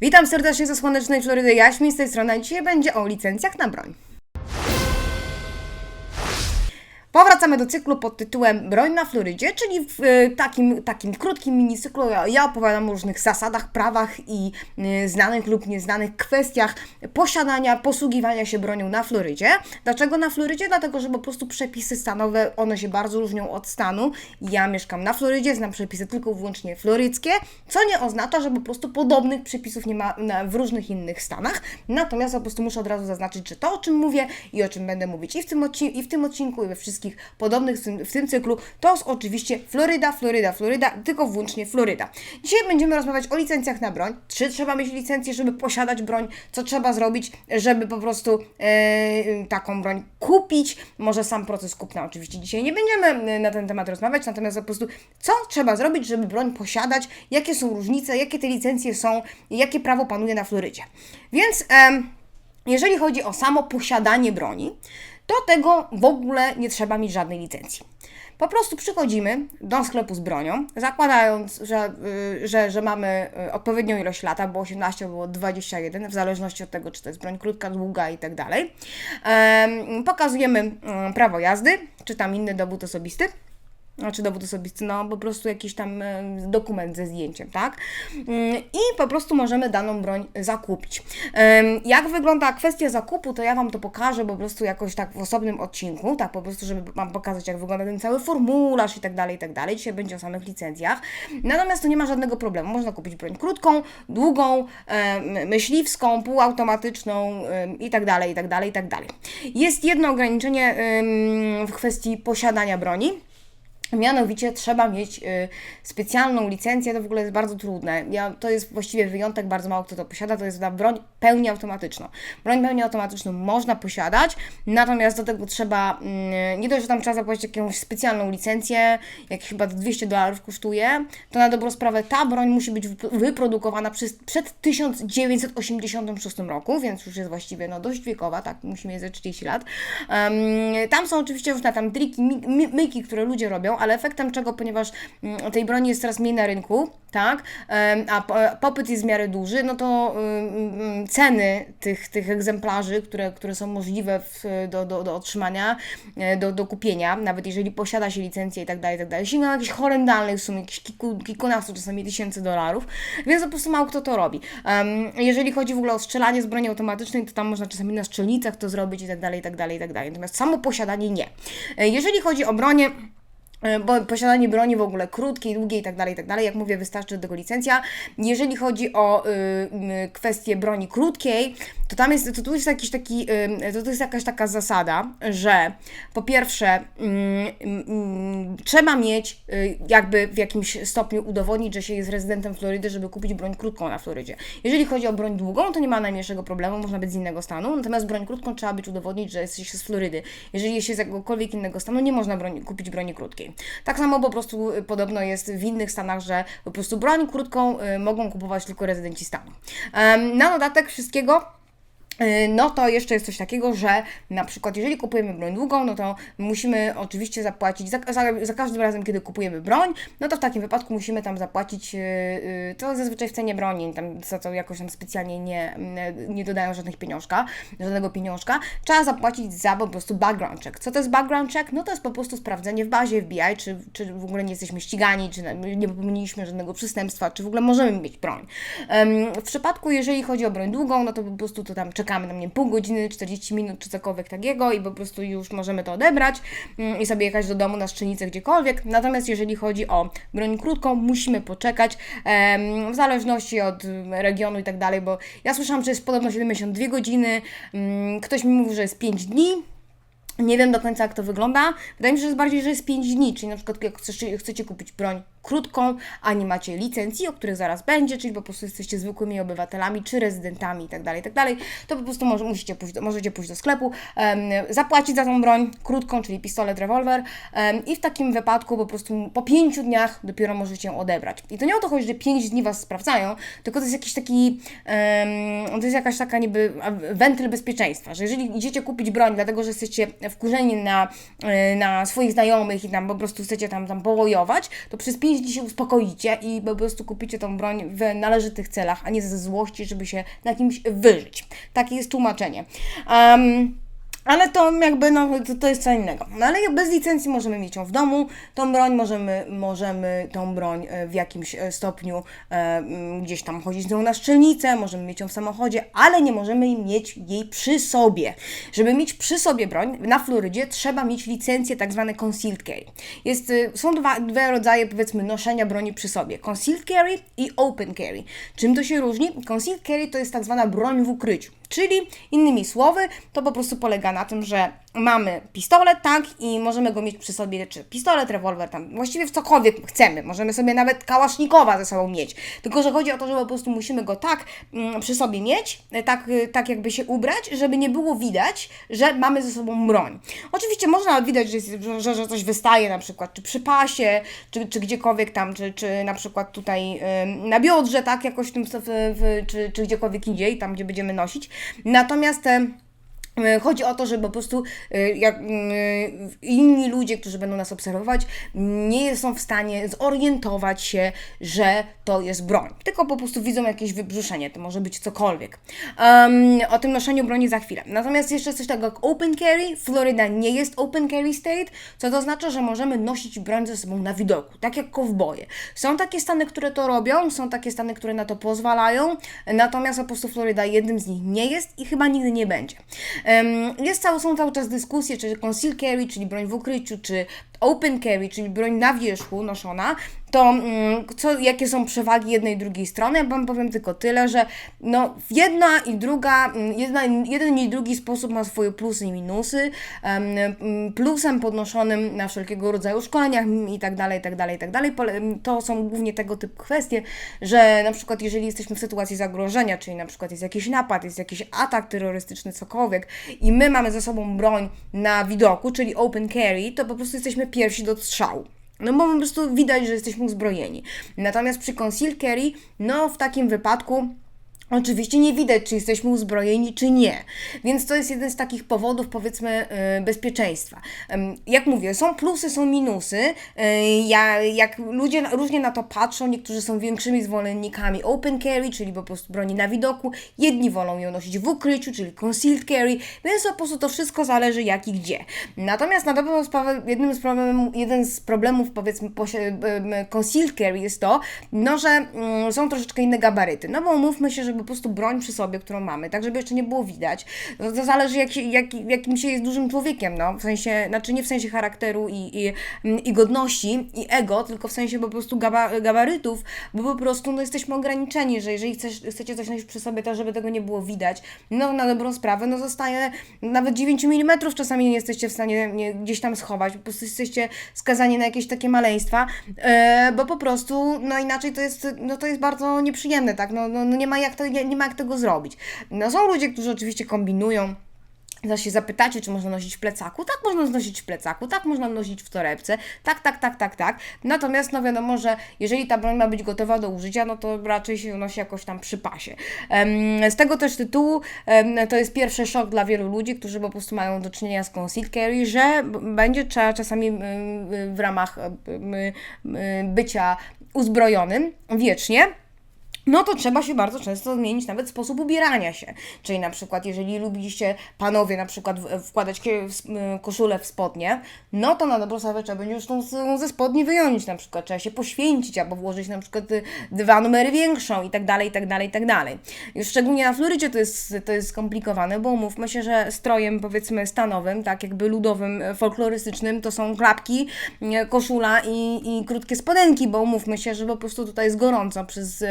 Witam serdecznie ze słonecznej Florydy Jaśmi z tej strony. Dzisiaj będzie o licencjach na broń. Powracamy do cyklu pod tytułem Broń na Florydzie, czyli w e, takim, takim krótkim minicyklu ja, opowiadam o różnych zasadach, prawach i e, znanych lub nieznanych kwestiach posiadania, posługiwania się bronią na Florydzie. Dlaczego na Florydzie? Dlatego, że po prostu przepisy stanowe, one się bardzo różnią od stanu. Ja mieszkam na Florydzie, znam przepisy tylko i wyłącznie floryckie, co nie oznacza, że po prostu podobnych przepisów nie ma w różnych innych stanach. Natomiast po prostu muszę od razu zaznaczyć, że to, o czym mówię i o czym będę mówić i w tym, i w tym odcinku, i we wszystkich podobnych w tym, cyklu, to jest oczywiście Floryda, Floryda, Floryda, tylko wyłącznie Floryda. Dzisiaj będziemy rozmawiać o licencjach na broń. Czy trzeba mieć licencję, żeby posiadać broń? Co trzeba zrobić, żeby po prostu e, taką broń kupić? Może sam proces kupna oczywiście dzisiaj nie będziemy e, na ten temat rozmawiać, natomiast po prostu co trzeba zrobić, żeby broń posiadać? Jakie są różnice? Jakie te licencje są? Jakie prawo panuje na Florydzie? Więc... em, jeżeli chodzi o samo posiadanie broni, to tego w ogóle nie trzeba mieć żadnej licencji. Po prostu przychodzimy do sklepu z bronią, zakładając, że, y, że, że mamy y, odpowiednią ilość lata, bo 18 było 21, w zależności od tego, czy to jest broń krótka, długa i tak dalej. Em, Pokazujemy mm, prawo jazdy, czy tam inny dowód osobisty znaczy dowód osobisty, no po prostu jakiś tam e, dokument ze zdjęciem, tak? Mm, I po prostu możemy daną broń zakupić. Jak wygląda kwestia zakupu, to ja Wam to pokażę po prostu jakoś tak w osobnym odcinku, tak po prostu, żeby Wam pokazać, jak wygląda ten cały formularz i tak dalej, i tak dalej. Dzisiaj będzie o samych licencjach. Natomiast to nie ma żadnego problemu. Można kupić broń krótką, długą, myśliwską, półautomatyczną i tak dalej, i tak dalej, i tak dalej. Jest jedno ograniczenie w kwestii posiadania broni. Mianowicie trzeba mieć y, specjalną licencję, to w ogóle jest bardzo trudne. Ja, to jest właściwie wyjątek, bardzo mało kto to posiada, to jest ta broń pełni automatyczną. Broń pełni automatyczną można posiadać, natomiast do tego trzeba, mm, nie dość, że tam trzeba zapłacić jakąś specjalną licencję, jak chyba 200 dolarów kosztuje, to na dobrą sprawę ta broń musi być wyp- wyprodukowana przez, przed 1986 roku, więc już jest właściwie no, dość wiekowa, tak, musi mieć ze 30 lat. Tam są oczywiście różne tam triki, myki, które ludzie robią, ale efektem czego, ponieważ mm, tej broni jest coraz mniej na rynku, tak, a po- popyt jest w miarę duży, no to ym, ym, ceny tych, tych egzemplarzy, które, które są możliwe w, do, do, do otrzymania, e, do, do kupienia, nawet jeżeli posiada się licencję i tak dalej, i tak dalej, sięgają jakieś horrendalnych sum, jakieś kilku, kilkunastu czasami tysięcy dolarów, więc po prostu mało kto to robi. Jeżeli chodzi w ogóle o strzelanie z broni automatycznej, to tam można czasami na strzelnicach to zrobić i tak dalej, i tak dalej, i tak dalej. Natomiast samo posiadanie nie. E, Jeżeli chodzi o bronię, bo posiadanie broni w ogóle krótkiej, długiej i tak dalej, i tak. Jak mówię, wystarczy do tego licencja. Jeżeli chodzi o y, y, kwestię broni krótkiej, to tam jest, to tu jest jakiś taki, y, to, to jest jakaś taka zasada, że po pierwsze mm, mm, trzeba mieć y, jakby w jakimś stopniu udowodnić, że się jest rezydentem Florydy, żeby kupić broń krótką na Florydzie. Jeżeli chodzi o broń długą, to nie ma najmniejszego problemu, można być z innego stanu, natomiast broń krótką trzeba być udowodnić, że jesteś z Florydy. Jeżeli jest się z jakiegokolwiek innego stanu, nie można broni, kupić broni krótkiej. Tak samo po prostu y, podobno jest w innych stanach, że po prostu broń krótką y, mogą kupować tylko rezydenci stanu. Na dodatek wszystkiego no to jeszcze jest coś takiego, że na przykład jeżeli kupujemy broń długą, no to musimy oczywiście zapłacić za, za, za każdym razem, kiedy kupujemy broń, no to w takim wypadku musimy tam zapłacić, yy, to zazwyczaj w cenie broni, tam za to jakoś tam specjalnie nie, yy, nie dodają żadnych pieniążka, żadnego pieniążka, trzeba zapłacić za po prostu background check. Co to jest background check? No to jest po prostu sprawdzenie w bazie FBI, czy, czy w ogóle nie jesteśmy ścigani, czy nie popełniliśmy żadnego przestępstwa, czy w ogóle możemy mieć broń. W przypadku, jeżeli chodzi o broń długą, no to po prostu to tam czekamy na mnie pół godziny, 40 minut, czy cokolwiek takiego i po prostu już możemy to odebrać mm, i sobie jechać do domu na strzelnicę gdziekolwiek. Natomiast jeżeli chodzi o broń krótką, musimy poczekać w zależności od mm, regionu i tak dalej, bo ja słyszałam, że jest podobno 72 godziny, mm, ktoś mi mówił, że jest 5 dni, nie wiem do końca, jak to wygląda. Wydaje mi się, że jest bardziej, że jest 5 dni, czyli na przykład jak chcecie, chcecie kupić broń krótką, a nie macie licencji, o których zaraz będzie, czyli po prostu jesteście zwykłymi obywatelami czy rezydentami itd., itd., to po prostu może, musicie pójść do, możecie pójść do sklepu, zapłacić za tą broń krótką, czyli pistolet, rewolwer i w takim wypadku po prostu po 5 dniach dopiero możecie ją odebrać. I to nie o to chodzi, że 5 dni Was sprawdzają, tylko to jest jakiś taki, to jest jakaś taka niby wentyl bezpieczeństwa, że jeżeli idziecie kupić broń, dlatego że jesteście wkurzeni na, e, na swoich znajomych i tam po prostu chcecie tam, tam powojować, to przez 5 jeśli się uspokoicie i po prostu kupicie tą broń w należytych celach, a nie ze złości, żeby się na kimś wyżyć. Takie jest tłumaczenie. Um, ale to jakby, no, to, to jest co innego. No ale bez licencji możemy mieć ją w domu, tą broń możemy, możemy tą broń e, w jakimś e, stopniu e, gdzieś tam chodzić z nią na szczelnicę, możemy mieć ją w samochodzie, ale nie możemy mieć jej przy sobie. Żeby mieć przy sobie broń, na Florydzie trzeba mieć licencję tak zwane concealed carry. Jest, e, są dwa, dwa rodzaje, powiedzmy, noszenia broni przy sobie. Concealed carry i open carry. Czym to się różni? Concealed carry to jest tak zwana broń w ukryciu. Czyli innymi słowy, to po prostu polega na tym, że mamy pistolet, tak, i możemy go mieć przy sobie, czy pistolet, rewolwer, tam właściwie w cokolwiek chcemy. Możemy sobie nawet kałasznikowa ze sobą mieć. Tylko, że chodzi o to, że po prostu musimy go tak mm, przy sobie mieć, e, tak, e, tak jakby się ubrać, żeby nie było widać, że mamy ze sobą broń. Oczywiście można widać, że, że, że coś wystaje na przykład, czy przy pasie, czy, czy gdziekolwiek tam, czy, czy na przykład tutaj na biodrze, tak, jakoś w tym, w, w, czy, czy gdziekolwiek indziej, tam gdzie będziemy nosić. Natomiast chodzi o to, że po prostu e, jak, inni ludzie, którzy będą nas obserwować, nie są w stanie zorientować się, że to jest broń. Tylko po prostu widzą jakieś wybrzuszenie, to może być cokolwiek. Um, o tym noszeniu broni za chwilę. Natomiast jeszcze coś takiego jak open carry. Florida nie jest open carry state, co to znaczy, że możemy nosić broń ze sobą na widoku, tak jak kowboje. Są takie stany, które to robią, są takie stany, które na to pozwalają, natomiast po prostu Florida jednym z nich nie jest i chyba nigdy nie będzie. Jest cały, są cały czas dyskusje, czy conceal carry, czyli broń w ukryciu, czy open carry, czyli broń na wierzchu noszona, to mm, co, jakie są przewagi jednej i drugiej strony? Ja Wam powiem tylko tyle, że no, jedna i druga, mm, jedna, jeden i drugi sposób ma swoje plusy i minusy. Um, plusem podnoszonym na wszelkiego rodzaju szkoleniach i tak dalej, i tak dalej, i tak dalej, to są głównie tego typu kwestie, że na przykład jeżeli jesteśmy w sytuacji zagrożenia, czyli na przykład jest jakiś napad, jest jakiś atak terrorystyczny, cokolwiek i my mamy ze sobą broń na widoku, czyli open carry, to po prostu jesteśmy pierwsi do strzału. No bo po prostu widać, że jesteśmy uzbrojeni. Natomiast przy conceal carry, no w takim wypadku Oczywiście nie widać, czy jesteśmy uzbrojeni, czy nie. Więc to jest jeden z takich powodów, powiedzmy, yy, bezpieczeństwa. Jak mówię, są plusy, są minusy. Yy, ja, jak ludzie różnie na to patrzą, niektórzy są większymi zwolennikami open carry, czyli po prostu broni na widoku. Jedni wolą ją nosić w ukryciu, czyli concealed carry, więc po prostu to wszystko zależy jak i gdzie. Natomiast na dobrą sprawę, jednym z problemów, jeden z problemów, powiedzmy, concealed carry jest to, no, że mm, są troszeczkę inne gabaryty. No bo umówmy się, że po prostu broń przy sobie, którą mamy, tak żeby jeszcze nie było widać. No, to zależy jak, jak, jakim się jest dużym człowiekiem, no, w sensie, znaczy nie w sensie charakteru i, i, i godności i ego, tylko w sensie po prostu gaba, gabarytów, bo po prostu no, jesteśmy ograniczeni, że jeżeli chcesz, chcecie coś nosić przy sobie, to żeby tego nie było widać, no na dobrą sprawę, no zostaje nawet 9 mm czasami nie jesteście w stanie nie, gdzieś tam schować, po prostu jesteście skazani na jakieś takie maleństwa, e, bo po prostu, no inaczej to jest, no to jest bardzo nieprzyjemne, tak, no, no, no nie ma jak to nie, nie ma jak tego zrobić. No, są ludzie, którzy oczywiście kombinują, Zaś się zapytacie, czy można nosić w plecaku. Tak, można nosić w plecaku, tak, można nosić w torebce, tak, tak, tak, tak, tak. Natomiast, no wiadomo, że jeżeli ta broń ma być gotowa do użycia, no to raczej się nosi jakoś tam przy pasie. Z tego też tytułu to jest pierwszy szok dla wielu ludzi, którzy po prostu mają do czynienia z concealed carry, że będzie trzeba czasami w ramach bycia uzbrojonym wiecznie no to trzeba się bardzo często zmienić nawet sposób ubierania się. Czyli na przykład, jeżeli lubiliście panowie na przykład wkładać koszulę w spodnie, no to na dobrą sprawę trzeba będzie już tą ze spodni wyjąć na przykład, trzeba się poświęcić albo włożyć na przykład y, dwa numery większą i tak dalej, i tak dalej, i tak dalej. Już szczególnie na Florydzie to jest, to jest skomplikowane, bo umówmy się, że strojem powiedzmy stanowym, tak jakby ludowym, e, folklorystycznym to są klapki, e, koszula i, i krótkie spodenki, bo umówmy się, że po prostu tutaj jest gorąco przez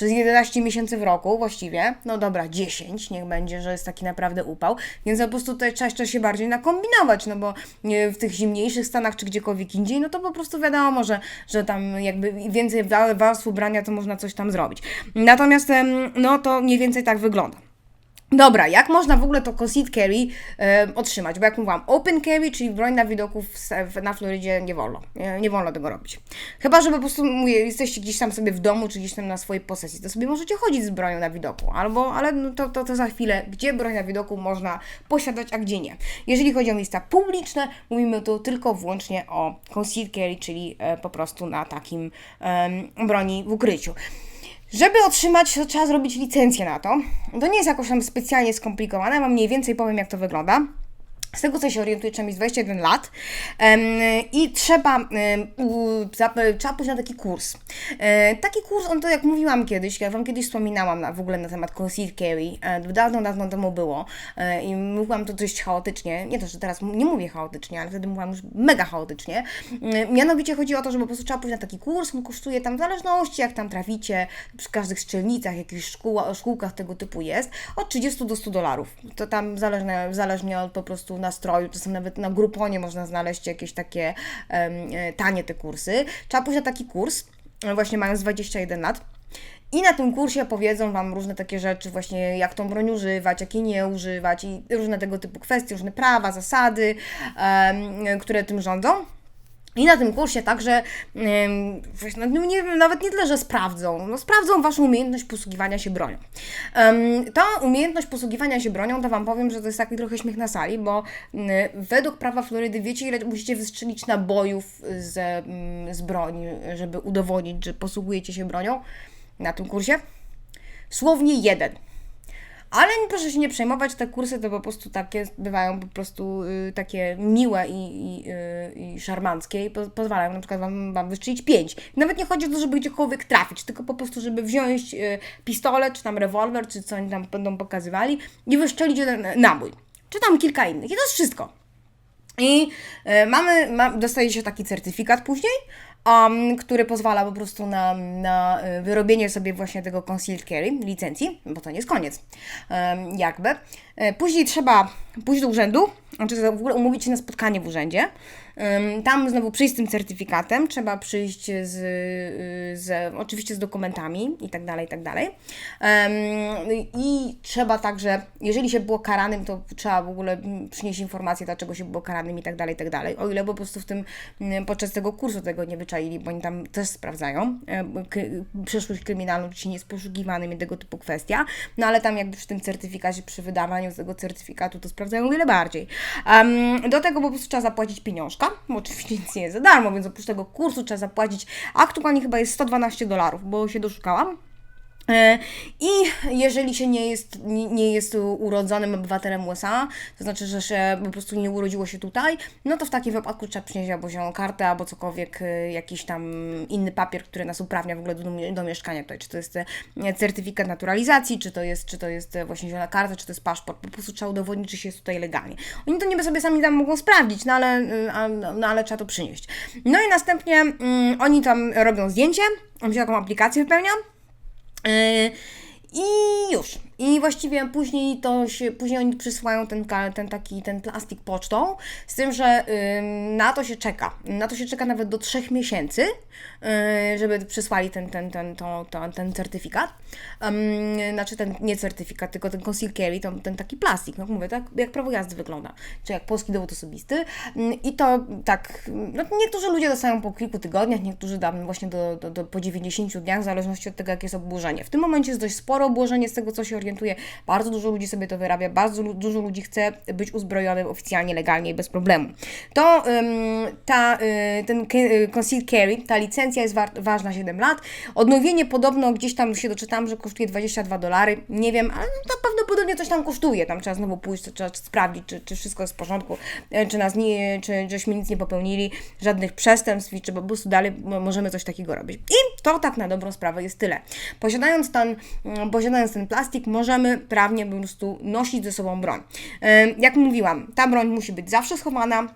przez 11 miesięcy w roku właściwie, no dobra, 10, niech będzie, że jest taki naprawdę upał, więc po prostu tutaj trzeba jeszcze się bardziej nakombinować, no bo w tych zimniejszych stanach czy gdziekolwiek indziej, no to po prostu wiadomo, że, że tam jakby więcej warstw ubrania to można coś tam zrobić. Natomiast no to mniej więcej tak wygląda. Dobra, jak można w ogóle to concealed carry otrzymać? Bo jak mówiłam, open carry, czyli broń na widoku w, w, na Florydzie nie wolno. Nie, nie, wolno tego robić. Chyba, że po prostu mówię, jesteście gdzieś tam sobie w domu, czy gdzieś tam na swojej posesji, to sobie możecie chodzić z bronią na widoku. Albo, ale no to, to, to za chwilę, gdzie broń na widoku można posiadać, a gdzie nie. Jeżeli chodzi o miejsca publiczne, mówimy tu tylko wyłącznie o concealed carry, czyli e, po prostu na takim broni w ukryciu. Żeby otrzymać, to trzeba zrobić licencję na to. To nie jest jakoś tam specjalnie skomplikowane, mam mniej więcej powiem, jak to wygląda. Z tego co się orientuję, trzeba mieć 21 lat um, i trzeba, um, trzeba pójść na taki kurs. E, taki kurs, on to jak mówiłam kiedyś, ja Wam kiedyś wspominałam na, w ogóle na temat concealed carry, e, dawno, dawno temu było e, i mówiłam to dość chaotycznie, nie to, że teraz nie mówię chaotycznie, ale wtedy mówiłam już mega chaotycznie. E, mianowicie chodzi o to, że po prostu trzeba pójść na taki kurs, on kosztuje tam w zależności jak tam traficie, przy każdych strzelnicach, jakichś szkół, szkółkach tego typu jest, od 30 do 100 dolarów. To tam zależne, zależnie od po prostu nastroju, czasem nawet na Gruponie można znaleźć jakieś takie um, tanie te kursy. Trzeba pójść na taki kurs, właśnie mając 21 lat. I na tym kursie powiedzą Wam różne takie rzeczy, właśnie jak tą broń używać, jakiej nie używać i różne tego typu kwestie, różne prawa, zasady, które tym rządzą. I na tym kursie także, no nie, nawet nie tyle, że sprawdzą, no sprawdzą Waszą umiejętność posługiwania się bronią. ta umiejętność posługiwania się bronią, to Wam powiem, że to jest taki trochę śmiech na sali, bo według prawa Florydy wiecie, ile musicie wystrzelić nabojów z, z broni, żeby udowodnić, że posługujecie się bronią na tym kursie? Słownie jeden. Ale proszę się nie przejmować, te kursy to po prostu takie bywają po prostu y, takie miłe i, i, y, i szarmanckie i po, pozwalają na przykład Wam, wam wystrzelić pięć. Nawet nie chodzi o to, żeby gdziekolwiek trafić, tylko po prostu, żeby wziąć y, pistolet, czy tam rewolwer, czy co oni tam będą pokazywali i wystrzelić jeden nabój. Czy tam kilka innych. I to jest wszystko. I y, mamy, ma, dostaje się taki certyfikat później, um, który pozwala po prostu na, na y, wyrobienie sobie właśnie tego concealed carry, licencji, bo to nie jest koniec, um, jakby. E, później trzeba pójść do urzędu, znaczy w ogóle umówić się na spotkanie w urzędzie. Tam znowu przyjść z tym certyfikatem, trzeba przyjść z, z oczywiście z dokumentami i tak dalej, i tak dalej. I trzeba także, jeżeli się było karanym, to trzeba w ogóle przynieść informację, dlaczego się było karanym i tak dalej, i tak dalej. O ile po prostu w tym, podczas tego kursu tego nie wyczaili, bo oni tam też sprawdzają przeszłość kryminalną, czy nie jest poszukiwanym i tego typu kwestia. No ale tam jakby przy tym certyfikacie, przy wydawaniu tego certyfikatu, to sprawdzają o wiele bardziej. Do tego po prostu trzeba zapłacić pieniążka, bo oczywiście nic nie jest za darmo, więc oprócz tego kursu trzeba zapłacić, aktualnie chyba jest 112 dolarów, bo się doszukałam. E, I jeżeli się nie jest, nie jest urodzonym obywatelem USA, to znaczy, że się po prostu nie urodziło się tutaj, no to w takim wypadku trzeba przynieść albo zieloną kartę, albo cokolwiek, e, jakiś tam inny papier, który nas uprawnia w ogóle do, do mieszkania tutaj. Czy to jest e, certyfikat naturalizacji, czy to jest, czy to jest właśnie zielona karta, czy to jest paszport. Po prostu trzeba udowodnić, czy się jest tutaj legalnie. Oni to niby sobie sami tam mogą sprawdzić, no ale, no ale trzeba to przynieść. No i następnie mm, oni tam robią zdjęcie, on się taką aplikację wypełnia, Yy, I już. I właściwie później to się, później oni przysyłają ten, ten taki, ten plastik pocztą, z tym, że na to się czeka. Na to się czeka nawet do trzech miesięcy, yy, żeby przysłali ten, ten, ten, to, to, ten certyfikat. znaczy ten, nie certyfikat, tylko ten conceal carry, ten taki plastik, no mówię, tak jak prawo jazdy wygląda, czy jak polski dowód osobisty. I to tak, no, niektórzy ludzie dostają po kilku tygodniach, niektórzy dam właśnie do, do, do, po 90 dniach, w zależności od tego, jakie jest obłożenie. W tym momencie jest dość sporo obłożenie z tego, co się orientuje bardzo dużo ludzi sobie to wyrabia, bardzo dużo ludzi chce być uzbrojonym oficjalnie, legalnie i bez problemu. To ta, y, ten y, concealed carry, ta licencja jest ważna 7 lat. Odnowienie podobno gdzieś tam się doczytałam, że kosztuje 22 dolary. Nie wiem, ale to prawdopodobnie coś tam kosztuje. Tam trzeba znowu pójść, trzeba sprawdzić, czy, czy wszystko jest w porządku, e, czy nas nie, czy żeśmy nic nie popełnili, żadnych przestępstw, czy po prostu dalej możemy coś takiego robić. I to tak na dobrą sprawę jest tyle. Posiadając ten, mm, posiadając ten plastik, możemy prawnie po prostu nosić ze sobą broń. Jak mówiłam, ta broń musi być zawsze schowana,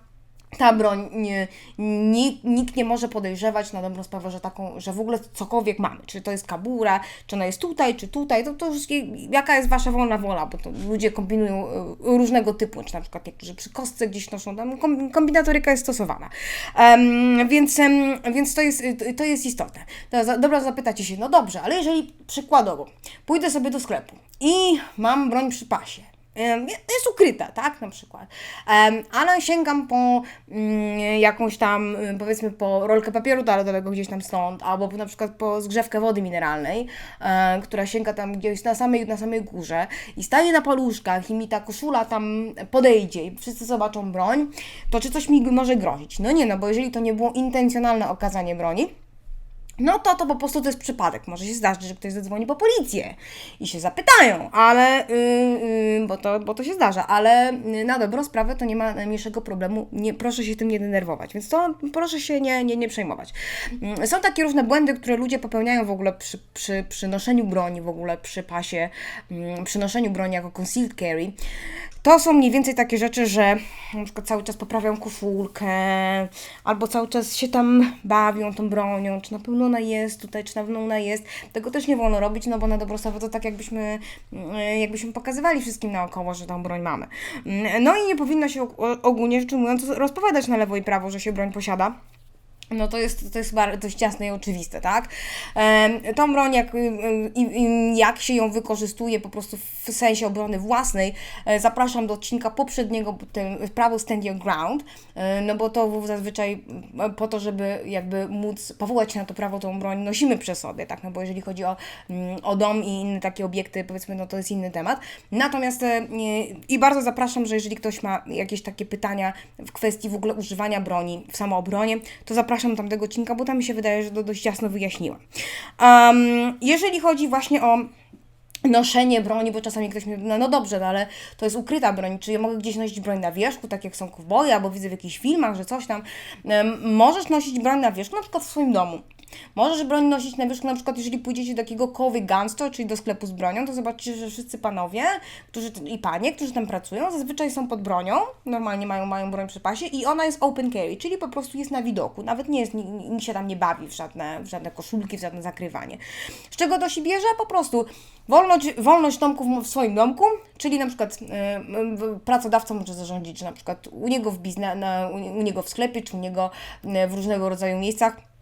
ta broń, nie, nikt, nikt nie może podejrzewać na dobrą sprawę, że taką, że w ogóle cokolwiek mamy. Czy to jest kabura, czy ona jest tutaj, czy tutaj, to, to już jaka jest Wasza wolna wola, bo to ludzie kombinują e, różnego typu, czy na przykład niektórzy przy kostce gdzieś noszą, tam kombinatoryka jest stosowana. Um, więc, um, więc to jest, to jest istotne. Dobra, zapytacie się, no dobrze, ale jeżeli przykładowo pójdę sobie do sklepu i mam broń przy pasie, jest ukryta, tak, na przykład. Ale sięgam po mm, jakąś tam, powiedzmy, po rolkę papieru toaletowego gdzieś tam stąd, albo na przykład po zgrzewkę wody mineralnej, która sięga tam gdzieś na samej, na samej górze i staje na paluszkach i mi ta koszula tam podejdzie i wszyscy zobaczą broń, to czy coś mi może grozić? No nie, no bo jeżeli to nie było intencjonalne okazanie broni, no to to po prostu to jest przypadek. Może się zdarzyć, że ktoś zadzwoni po policję i się zapytają, ale yy, yy, bo, to, bo to się zdarza, ale y, na dobrą sprawę to nie ma najmniejszego problemu. Nie, proszę się tym nie denerwować, więc to proszę się nie, nie, nie przejmować. Yy, są takie różne błędy, które ludzie popełniają w ogóle przy, przy, przy noszeniu broni, w ogóle przy pasie, yy, przy noszeniu broni jako concealed carry. To są mniej więcej takie rzeczy, że na przykład cały czas poprawią koszulkę, albo cały czas się tam bawią tą bronią, czy na pewno ona jest tutaj, czy na pewno ona jest. Tego też nie wolno robić, no bo na dobrą sprawę to tak jakbyśmy, mm, jakbyśmy pokazywali wszystkim naokoło, że tą broń mamy. No i nie powinno się ogólnie rzecz ujmując rozpowiadać na lewo i prawo, że się broń posiada no to jest, to jest dość jasne i oczywiste, tak? Tą broń, jak, y, y, jak się ją wykorzystuje po prostu w sensie obrony własnej, e, zapraszam do odcinka poprzedniego, ten, prawo Stand Your Ground, e, no bo to zazwyczaj e, po to, żeby jakby móc powołać się na to prawo, tą broń nosimy przy sobie, tak? No bo jeżeli chodzi o, mm, o dom i inne takie obiekty, powiedzmy, no to jest inny temat. Natomiast i bardzo zapraszam, że jeżeli ktoś ma jakieś takie pytania w kwestii w ogóle używania broni w samoobronie, to zapraszam zapraszam tamtego odcinka, bo tam mi się wydaje, że to dość jasno wyjaśniłam. Um, jeżeli chodzi właśnie o noszenie broni, bo czasami ktoś mi no, no dobrze, no, ale to jest ukryta broń, czy ja mogę gdzieś nosić broń na wierzchu, tak jak są kowboje, albo widzę w jakichś filmach, że coś tam. Um, możesz nosić broń na wierzchu, na przykład w swoim domu. Możesz broń nosić na wierzchu, na przykład jeżeli pójdziecie do takiego Kowy Gun Store, czyli do sklepu z bronią, to zobaczycie, że wszyscy panowie którzy, i panie, którzy tam pracują, zazwyczaj są pod bronią, normalnie mają, mają broń przy pasie i ona jest open carry, czyli po prostu jest na widoku, nawet nie jest, nikt się tam nie bawi w żadne, w żadne koszulki, w żadne zakrywanie. Z czego to się bierze? Po prostu wolność, wolność domku w swoim domku, czyli na przykład y, pracodawca może zarządzić, że na przykład u niego w biznes, u niego w sklepie, czy u niego w różnego rodzaju miejscach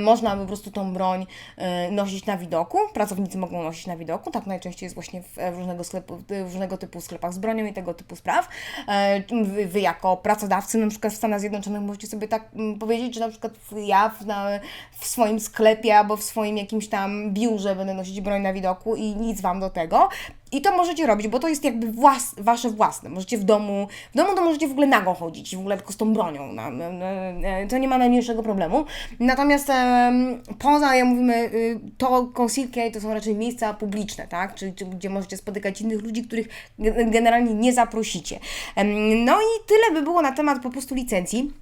można po prostu tą broń e, nosić na widoku. Pracownicy mogą nosić na widoku. Tak najczęściej jest właśnie w różnego, sklepu, w różnego typu sklepach z bronią i tego typu spraw. E, wy, wy jako pracodawcy na przykład w Stanach Zjednoczonych możecie sobie tak mm, powiedzieć, że na przykład ja w, na, w swoim sklepie albo w swoim jakimś tam biurze będę nosić broń na widoku i nic Wam do tego. I to możecie robić, bo to jest jakby włas, wasze własne. Możecie w domu, w domu to możecie w ogóle nago chodzić, w ogóle tylko z tą bronią. No, to nie ma najmniejszego problemu. Natomiast e, poza, ja mówimy, y, to conceal to są raczej miejsca publiczne, tak? Czyli, czy, gdzie możecie spotykać innych ludzi, których generalnie nie zaprosicie. no i tyle by było na temat po prostu licencji.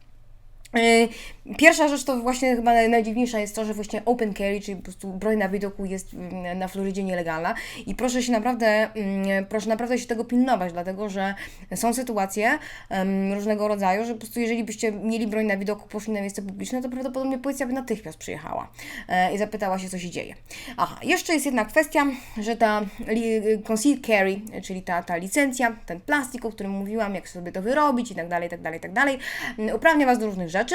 Y, pierwsza rzecz to właśnie chyba najdziwniejsza jest to, że właśnie open carry, czyli po prostu broń na widoku jest mm, na Florydzie nielegalna i proszę się naprawdę, mm, proszę naprawdę się tego pilnować, dlatego że są sytuacje różnego rodzaju, że po prostu jeżeli byście mieli broń na widoku, poszli na miejsce publiczne, to prawdopodobnie policja by natychmiast przyjechała e, i zapytała się, co się dzieje. Aha, jeszcze jest jedna kwestia, że ta concealed carry, czyli ta, ta licencja, ten plastik, o którym mówiłam, jak sobie to wyrobić i tak dalej, i tak dalej, i tak dalej, uprawnia Was do różnych rzeczy, rzeczy.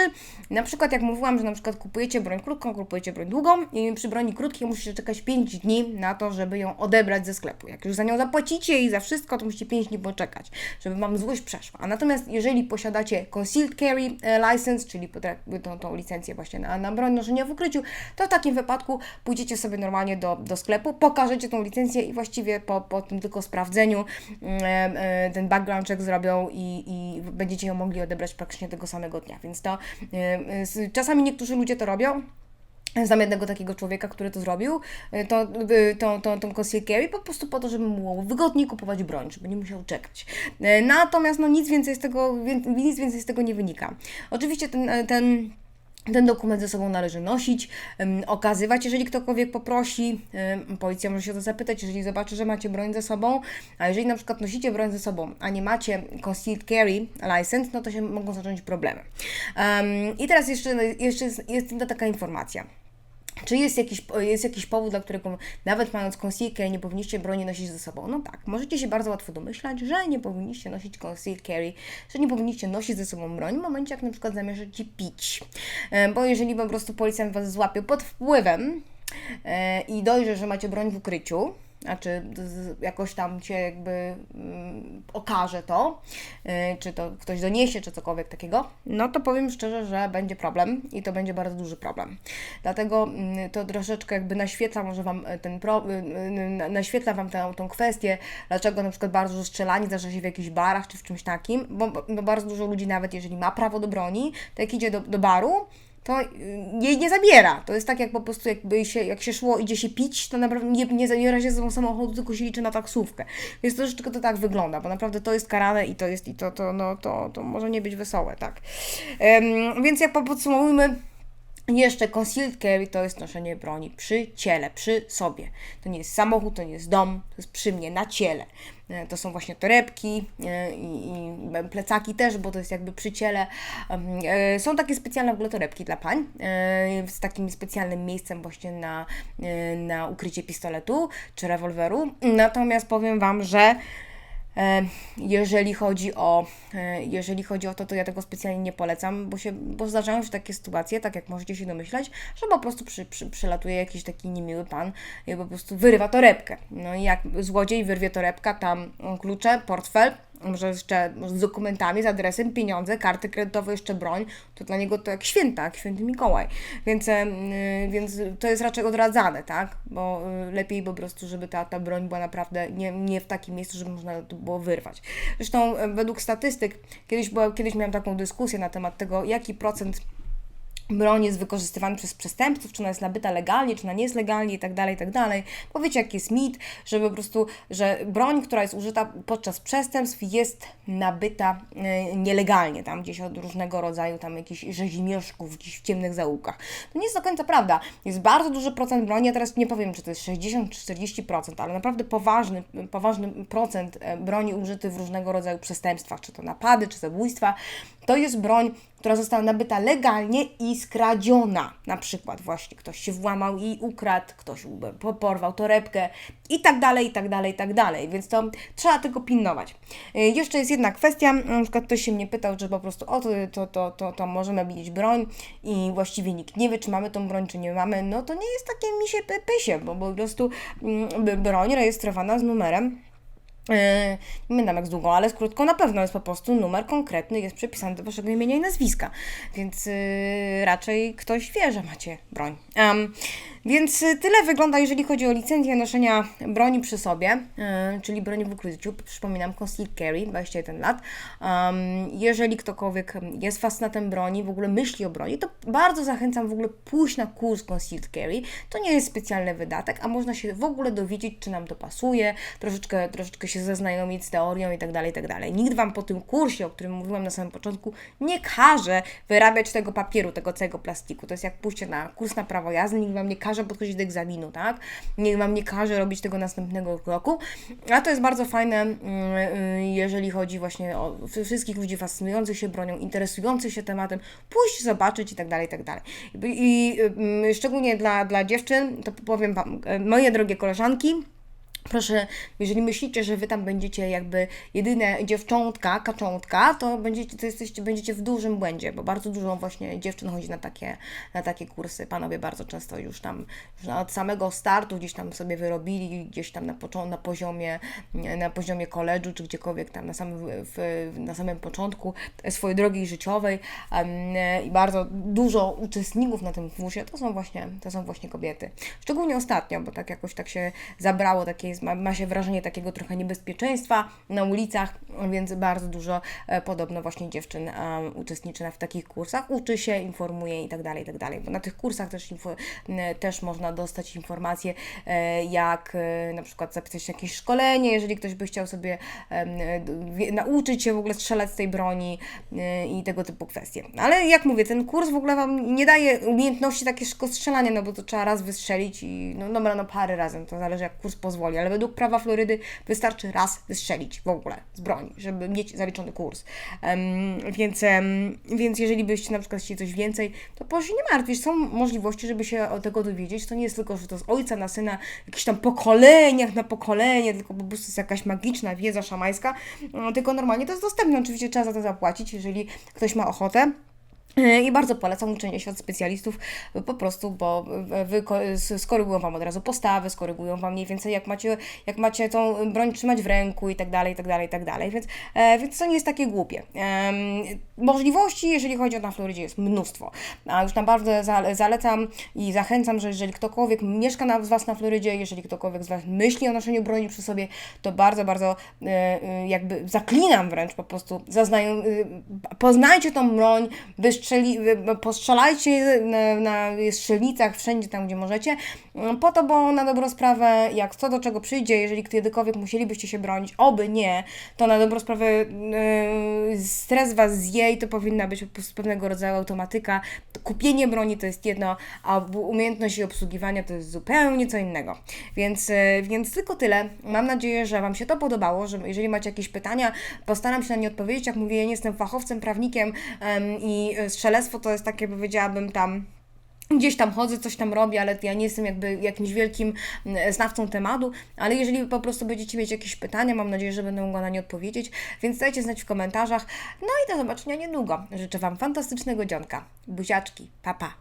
Na przykład jak mówiłam, że na przykład kupujecie broń krótką, kupujecie broń długą i przy broni krótkiej musicie czekać 5 dni na to, żeby ją odebrać ze sklepu. Jak już za nią zapłacicie i za wszystko, to musicie 5 dni poczekać, żeby Wam złość przeszła. A natomiast jeżeli posiadacie Concealed Carry e, License, czyli tą, tą licencję właśnie na, na broń noszenia w ukryciu, to w takim wypadku pójdziecie sobie normalnie do, do sklepu, pokażecie tą licencję i właściwie po, po tym tylko sprawdzeniu mm, e, e, ten background check zrobią i, i będziecie ją mogli odebrać praktycznie tego samego dnia. Więc to Y, czasami niektórzy ludzie to robią, Znam jednego takiego człowieka, który to zrobił, y, to, to, tą Carry po prostu po to, żeby mu było wygodniej kupować broń, żeby nie musiał czekać. Natomiast no, nic, więcej z tego, nic więcej z tego nie wynika. Oczywiście ten, ten ten dokument ze sobą należy nosić, okazywać, jeżeli ktokolwiek poprosi. Policja może się o to zapytać, jeżeli zobaczy, że macie broń ze sobą. A jeżeli na przykład nosicie broń ze sobą, a nie macie concealed carry license, no to się mogą zacząć problemy. Um, I teraz jeszcze, jeszcze jest, jest taka informacja. Czy jest jakiś, jest jakiś powód, dla którego nawet mając concealed carry nie powinniście broni nosić ze sobą? No tak, możecie się bardzo łatwo domyślać, że nie powinniście nosić concealed carry, że nie powinniście nosić ze sobą broni w momencie, jak na przykład zamierzacie pić. E, bo jeżeli po prostu policjant Was złapie pod wpływem e, i dojrzy, że macie broń w ukryciu, znaczy jakoś tam Cię jakby mm, okaże to, yy, czy to ktoś doniesie, czy cokolwiek takiego, no to powiem szczerze, że będzie problem i to będzie bardzo duży problem. Dlatego yy, to troszeczkę jakby naświetla może Wam e, ten yy, naświetla Wam tę, tą kwestię, dlaczego na przykład bardzo dużo strzelanie zdarza się w jakichś barach, czy w czymś takim, bo, bo bardzo dużo ludzi nawet jeżeli ma prawo do broni, to jak idzie do, do baru, to y, jej nie zabiera. To jest tak, jak po prostu jakby się, jak się szło, idzie się pić, to naprawdę nie, nie zabiera się ze samochodu, tylko się liczy na taksówkę. Więc tylko to tak wygląda, bo naprawdę to jest karane i to jest, i to, to, no, to, to może nie być wesołe, tak. Um, więc jak podsumowujmy, jeszcze concealed carry to jest noszenie broni przy ciele, przy sobie. To nie jest samochód, to nie jest dom, to jest przy mnie, na ciele. E, to są właśnie torebki e, i, i plecaki też, bo to jest jakby przy ciele. E, są takie specjalne w ogóle torebki dla pań z takim specjalnym miejscem właśnie na, na ukrycie pistoletu czy rewolweru. Natomiast powiem Wam, że jeżeli chodzi o, e, jeżeli chodzi o to, to ja tego specjalnie nie polecam, bo, się, bo zdarzają się takie sytuacje, tak jak możecie się domyślać, że po prostu przy, przy, przylatuje jakiś taki niemiły pan i po prostu wyrywa torebkę. No i jak złodziej wyrwie torebka, tam klucze, portfel, może jeszcze z dokumentami, z adresem, pieniądze, karty kredytowe, jeszcze broń, to dla niego to jak święta, jak święty Mikołaj. Więc, yy, więc to jest raczej odradzane, tak? Bo yy, lepiej po prostu, żeby ta, ta broń była naprawdę nie, nie w takim miejscu, żeby można to było wyrwać. Zresztą według statystyk, kiedyś, była, kiedyś miałam taką dyskusję na temat tego, jaki procent broń jest wykorzystywany przez przestępców, czy ona jest nabyta legalnie, czy ona nie jest legalnie i tak dalej, i tak dalej. Powiecie, jaki jest mit, że po prostu, że broń, która jest użyta podczas przestępstw jest nabyta y, nielegalnie, tam gdzieś od różnego rodzaju tam jakichś rzezimieszków, gdzieś w ciemnych zaułkach. To nie jest do końca prawda. Jest bardzo duży procent broni, ja teraz nie powiem, czy to jest 60 czy 40%, ale naprawdę poważny, poważny procent e, broni użyty w różnego rodzaju przestępstwach, czy to napady, czy zabójstwa, to jest broń, która została nabyta legalnie i skradziona. Na przykład właśnie ktoś się włamał i ukradł, ktoś porwał torebkę i tak dalej, i tak dalej, i tak dalej. Więc to trzeba tego pilnować. Y, jeszcze jest jedna kwestia, na przykład ktoś się mnie pytał, czy po prostu o to, to, to, to, to możemy mieć broń i właściwie nikt nie wie, czy mamy tą broń, czy nie mamy. No to nie jest takie misie pysie, bo po prostu mm, broń rejestrowana z numerem nie pamiętam jak z długo, ale z krótko na pewno jest po prostu numer konkretny, jest przypisany do Waszego imienia i nazwiska, więc yy, raczej ktoś wie, że macie broń. Um, więc y, tyle wygląda, jeżeli chodzi o licencję noszenia broni przy sobie, yy, czyli broni w ukryciu. Przypominam, concealed carry, 21 lat. Jeżeli ktokolwiek jest fascynatem broni, w ogóle myśli o broni, to bardzo zachęcam w ogóle pójść na kurs concealed carry. To nie jest specjalny wydatek, a można się w ogóle dowiedzieć, czy nam to pasuje, troszeczkę, troszeczkę się zaznajomić z teorią i tak dalej, i tak. Nikt Wam po tym kursie, o którym mówiłam na samym początku, nie każe wyrabiać tego papieru, tego całego plastiku. To jest jak pójście na kurs na prawo jazdy, nikt Wam nie każe podchodzić do egzaminu, tak? Nikt Wam nie każe robić tego następnego kroku, a to jest bardzo fajne, mm, y, jeżeli chodzi właśnie o wszystkich ludzi fascynujących się bronią, interesujących się tematem, pójść, zobaczyć i tak dalej, i tak dalej. I, y, szczególnie dla, dla dziewczyn, to powiem Wam, moje drogie koleżanki, Proszę, jeżeli myślicie, że wy tam będziecie jakby jedyne dziewczątka, kaczątka, to będziecie, to jesteście, będziecie w dużym błędzie, bo bardzo dużo właśnie dziewczyn chodzi na takie, na takie kursy. Panowie bardzo często już tam już od samego startu gdzieś tam sobie wyrobili, gdzieś tam na, na poziomie na poziomie koledżu, czy gdziekolwiek tam na samym, w, na samym początku swojej drogi życiowej um, i bardzo dużo uczestników na tym kursie to są właśnie, to są właśnie kobiety. Szczególnie ostatnio, bo tak jakoś tak się zabrało takiej jest, ma, ma się wrażenie takiego trochę niebezpieczeństwa na ulicach, więc bardzo dużo e, podobno właśnie dziewczyn e, uczestniczy w takich kursach, uczy się, informuje i tak dalej, i tak dalej, bo na tych kursach też, info, też można dostać informacje, e, jak na przykład zapisać jakieś szkolenie, jeżeli ktoś by chciał sobie nauczyć się w ogóle strzelać z tej broni i tego typu kwestie. Ale jak mówię, ten kurs w ogóle Wam nie daje umiejętności takie szko- strzelania, no bo to trzeba raz wystrzelić i no dobra, no parę razy, to zależy jak kurs pozwoli, ale według prawa Florydy wystarczy raz wystrzelić w ogóle z broni, żeby mieć zaliczony kurs. Em, więc, em, więc jeżeli byście na przykład chcieli coś więcej, to proszę się nie martwić, są możliwości, żeby się o tego dowiedzieć. To nie jest tylko, że to z ojca na syna, w jakichś tam pokoleniach na pokolenie, tylko po prostu jest jakaś magiczna wiedza szamańska, no, tylko normalnie to jest dostępne. Oczywiście trzeba za to zapłacić, jeżeli ktoś ma ochotę. I bardzo polecam uczenie się od specjalistów po prostu, bo wy skorygują Wam od razu postawy, skorygują Wam mniej więcej jak macie, jak macie tą broń trzymać w ręku i tak dalej, i tak dalej, i tak dalej, więc, e, więc to nie jest takie głupie. Możliwości, jeżeli chodzi o na Florydzie jest mnóstwo, a już naprawdę za, zalecam i zachęcam, że jeżeli ktokolwiek mieszka na, z Was na Florydzie, jeżeli ktokolwiek z Was myśli o noszeniu broni przy sobie, to bardzo, bardzo e, e, jakby zaklinam wręcz po prostu, zaznają, poznajcie tą broń, wystrzeli, wy- postrzelajcie na, na strzelnicach, wszędzie tam, gdzie możecie, m, po to, bo na dobrą sprawę, jak co do czego przyjdzie, jeżeli kiedykolwiek musielibyście się bronić, oby nie, to na dobrą sprawę e, stres Was zje i to powinna być po pewnego rodzaju automatyka. Kupienie broni to jest jedno, a umiejętność jej obsługiwania to jest zupełnie co innego. Więc, e, więc tylko tyle. Mam nadzieję, że Wam się to podobało, że jeżeli macie jakieś pytania, postaram się na nie odpowiedzieć. Jak mówię, ja nie jestem fachowcem, prawnikiem em, i strzelectwo to jest takie, powiedziałabym, tam gdzieś tam chodzę, coś tam robię, ale ja nie jestem jakby jakimś wielkim mm, znawcą tematu, ale jeżeli po prostu będziecie mieć jakieś pytania, mam nadzieję, że będę mogła na nie odpowiedzieć, więc dajcie znać w komentarzach. No i do zobaczenia niedługo. Życzę Wam fantastycznego dzionka. Buziaczki. Pa, pa.